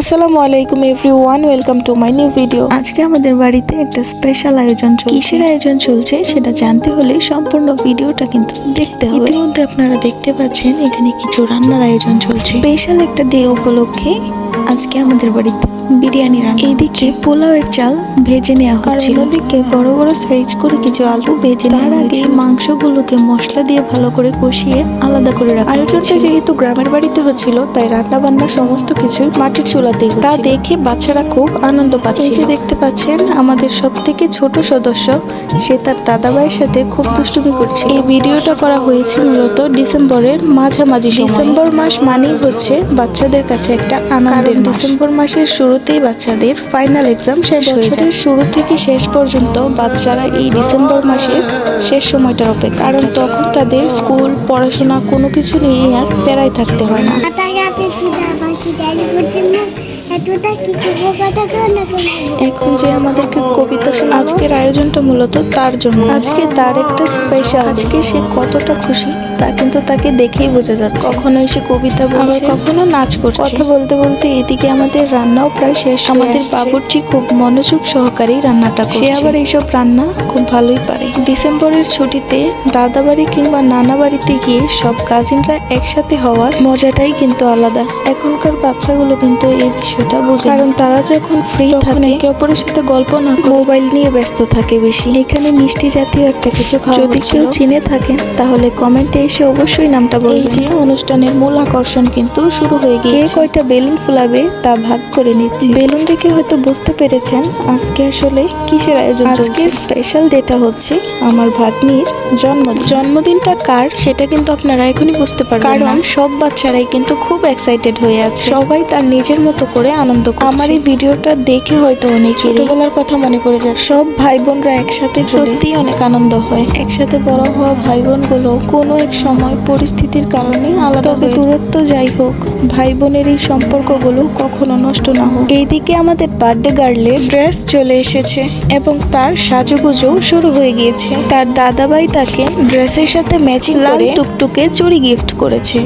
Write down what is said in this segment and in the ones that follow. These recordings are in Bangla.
আসসালামু আলাইকুম everyone welcome to my new video. আজকে আমাদের বাড়িতে একটা স্পেশাল আয়োজন চলছে। কিসের আয়োজন চলছে সেটা জানতে হলে সম্পূর্ণ ভিডিওটা কিন্তু দেখতে হবে। ইতিমধ্যে আপনারা দেখতে পাচ্ছেন এখানে কিছু রান্নার আয়োজন চলছে। স্পেশাল একটা ডে উপলক্ষে আজকে আমাদের বাড়িতে বিরিয়ানি রান্না এইদিকে পোলাওয়ের চাল ভেজে নেওয়া হচ্ছিল। ওদিকে বড় বড় সাইজ করে কিছু আলু ভেজে তার আগে মাংসগুলোকে মশলা দিয়ে ভালো করে কষিয়ে আলাদা করে রাখা আয়োজনটা যেহেতু গ্রামের বাড়িতে হচ্ছিল তাই রান্না বান্না সমস্ত কিছু মাটির চুলাতেই তা দেখে বাচ্চারা খুব আনন্দ পাচ্ছে যে দেখতে পাচ্ছেন আমাদের সব থেকে ছোট সদস্য সে তার দাদা ভাইয়ের সাথে খুব দুষ্টুমি করছে এই ভিডিওটা করা হয়েছে মূলত ডিসেম্বরের মাঝামাঝি ডিসেম্বর মাস মানেই হচ্ছে বাচ্চাদের কাছে একটা আনন্দের ডিসেম্বর মাসের শুরুতেই বাচ্চাদের ফাইনাল এক্সাম শেষ হয়ে যায়। শুরু থেকে শেষ পর্যন্ত বাচ্চারা এই ডিসেম্বর মাসের শেষ সময়টার অপেক্ষা। কারণ তখন তাদের স্কুল, পড়াশোনা কোনো কিছু নিয়ে আর প্যারায় থাকতে হয় না। এখন যে আমাদেরকে কবিতা শোনা আজকের আয়োজনটা মূলত তার জন্য। আজকে তার একটা স্পেশাল আজকে সে কতটা খুশি তা কিন্তু তাকে দেখেই বোঝা যাচ্ছে। কখনো সে কবিতা বলছে কখনো নাচ করছে। কথা বলতে বলতে এদিকে আমাদের রান্নাও প্রায় শেষ আমাদের বাবুর্চি খুব মনোযোগ সহকারেই রান্নাটা করছে। সে আবার এইসব রান্না খুব ভালোই পারে। ডিসেম্বরের ছুটিতে দাদা বাড়ি কিংবা নানা বাড়িতে গিয়ে সব কাজিনরা একসাথে হওয়ার মজাটাই কিন্তু আলাদা। এখনকার বাচ্চাগুলো কিন্তু এই বিষয়টা বোঝে কারণ তারা যখন ফ্রি থাকে একে অপরের সাথে গল্প না মোবাইল নিয়ে ব্যস্ত থাকে বেশি। এখানে মিষ্টি জাতীয় একটা কিছু খাওয়া যদি কেউ চিনে থাকেন তাহলে কমেন্টে এসে অবশ্যই নামটা বলবেন এই যে অনুষ্ঠানের মূল আকর্ষণ কিন্তু শুরু হয়ে গিয়েছে। কে কয়টা বেলুন ফুলাবে তা ভাগ করে নিচ্ছে। বেলুন দেখে হয়তো বুঝতে পেরেছেন আজকে আসলে কিসের আয়োজন আজকের স্পেশাল ডেটা হচ্ছে আমার ভাগ্নির জন্মদিন জন্মদিনটা কার সেটা কিন্তু আপনারা এখনই বুঝতে পারবেন কারণ সব বাচ্চারাই কিন্তু খুব এক্সাইটেড হয়ে আছে। সবাই তার নিজের মতো করে আনন্দ করছে। আমার এই ভিডিওটা দেখে হয়তো অনেক ছোটবেলার কথা মনে করে যায় সব ভাই বোনরা একসাথে সত্যি অনেক আনন্দ হয়। একসাথে বড় হওয়া ভাই বোনগুলো কোনো এক সময় পরিস্থিতির কারণে আলাদা তবে দূরত্ব যাই হোক ভাই বোনের এই সম্পর্কগুলো কখনো নষ্ট না হোক। এইদিকে আমাদের বার্থডে গার্লের ড্রেস চলে এসেছে এবং তার সাজুগুজো শুরু হয়ে গিয়েছে। তার দাদাভাই তাকে ড্রেসের সাথে ম্যাচিং করে টুকটুকে চুড়ি গিফট করেছে।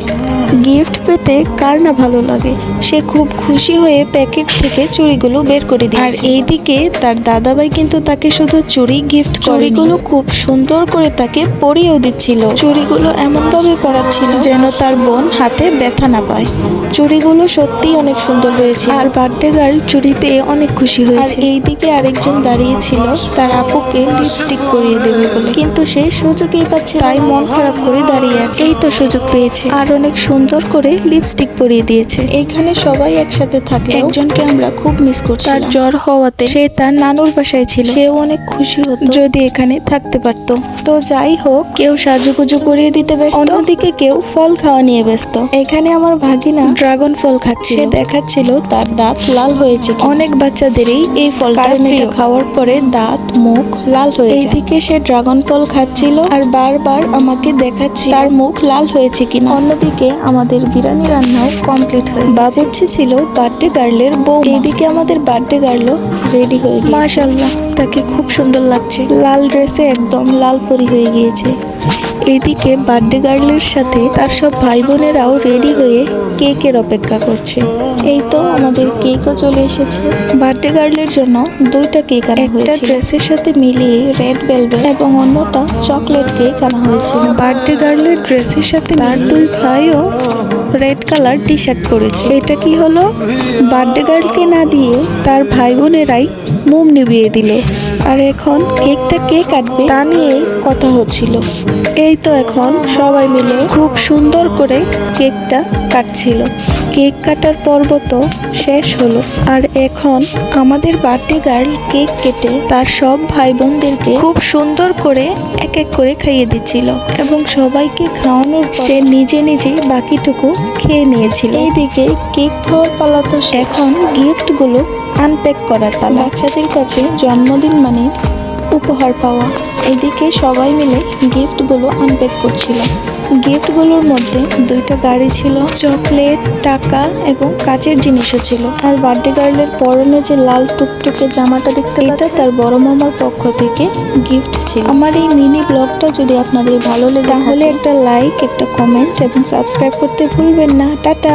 গিফট পেতে কার না ভালো লাগে? সে খুব খুশি হয়ে প্যাকেট থেকে চুড়িগুলো বের করে দিয়েছে। আর এইদিকে তার দাদাভাই কিন্তু তাকে শুধু চুড়ি গিফট চুড়িগুলো খুব সুন্দর করে তাকে পরিয়েও দিচ্ছিল। চুড়িগুলো এমনভাবে পরাচ্ছিল যেন তার বোন হাতে ব্যথা না পায়। চুড়িগুলো সত্যিই অনেক সুন্দর হয়েছে। আর বার্থডে গার্ল চুড়ি পেয়ে অনেক খুশি হয়েছে। এইদিকে আরেকজন দাঁড়িয়েছিল তার আপুকে লিপস্টিক পরিয়ে দেবে বলে। কিন্তু সে সুযোগই পাচ্ছে তাই মন খারাপ করে দাঁড়িয়ে আছে। এই তো সুযোগ পেয়েছে। আর অনেক সুন্দর করে লিপস্টিক পরিয়ে দিয়েছে। এখানে সবাই একসাথে থাকে একজনকে আমরা খুব মিস করছি তার জ্বর হওয়াতে সে তার নানুর বাসায় ছিল। সেও অনেক খুশি হতো। যদি এখানে থাকতে পারতো। তো যাই হোক কেউ সাজুগুজু করিয়ে দিতে ব্যস্ত। অন্যদিকে কেউ ফল খাওয়া নিয়ে ব্যস্ত। এখানে আমার ভাগিনা ড্রাগন ফল খাচ্ছে। সে দেখাচ্ছিল তার দাঁত লাল হয়েছে অনেক বাচ্চাদেরই এই ফলটা এটা খাওয়ার পরে দাঁত মুখ লাল হয়ে যায় এইদিকে সে ড্রাগন ফল খাচ্ছিল। আর বারবার আমাকে দেখাচ্ছে, তার মুখ লাল হয়েছে কিনা? অন্যদিকে আমাদের বিরিয়ানি রান্নাও কমপ্লিট হয়ে বাবুর্চি ছিল বার্থডে গার্লের বউ। এইদিকে আমাদের বার্থডে গার্লও রেডি হয়ে গিয়েছে। মাশাল্লাহ তাকে খুব সুন্দর লাগছে। লাল ড্রেসে একদম লাল পরি হয়ে গিয়েছে। এদিকে বার্থডে গার্লের সাথে তার সব ভাই বোনেরাও রেডি হয়ে কেকের অপেক্ষা করছে। এই তো আমাদের কেকও চলে এসেছে। বার্থডে গার্লের জন্য দুইটা কেক আনা হয়েছে একটা ড্রেসের সাথে মিলিয়ে রেড ভেলভেট এবং অন্যটা চকলেট কেক আনা হয়েছিল। বার্থডে গার্লের ড্রেসের সাথে তার দুই ভাইও রেড কালার টি শার্ট পরেছে। এটা কি হলো? বার্থডে গার্লকে না দিয়ে তার ভাই বোনেরাই মোম নিভিয়ে দিল। আর এখন কেকটা কে কাটবে তা নিয়ে কথা হচ্ছিল। এই তো এখন সবাই মিলে খুব সুন্দর করে কেকটা কাটছিল। কেক কাটার পর্ব তো শেষ হলো। আর এখন আমাদের বার্থডে গার্ল কেক কেটে তার সব ভাই বোনদেরকে খুব সুন্দর করে এক এক করে খাইয়ে দিচ্ছিল এবং সবাইকে খাওয়ানোর সে নিজে নিজে বাকিটুকু খেয়ে নিয়েছিল। এইদিকে কেক খাওয়ার পালা তো। এখন গিফটগুলো আনপ্যাক করার পালা। বাচ্চাদের কাছে জন্মদিন মানে উপহার পাওয়া। এদিকে সবাই মিলে গিফটগুলো আনপ্যাক করছিল গিফটগুলোর মধ্যে দুইটা গাড়ি ছিল, চকলেট, টাকা এবং কাচের জিনিসও ছিল। আর বার্থডে গার্লের পরনে যে লাল টুকটুকে জামাটা দেখতে এটা তার বড় মামার পক্ষ থেকে গিফট ছিল। আমার এই মিনি ব্লগটা যদি আপনাদের ভালো লেগে তাহলে একটা লাইক একটা কমেন্ট এবং সাবস্ক্রাইব করতে ভুলবেন না। টাটা!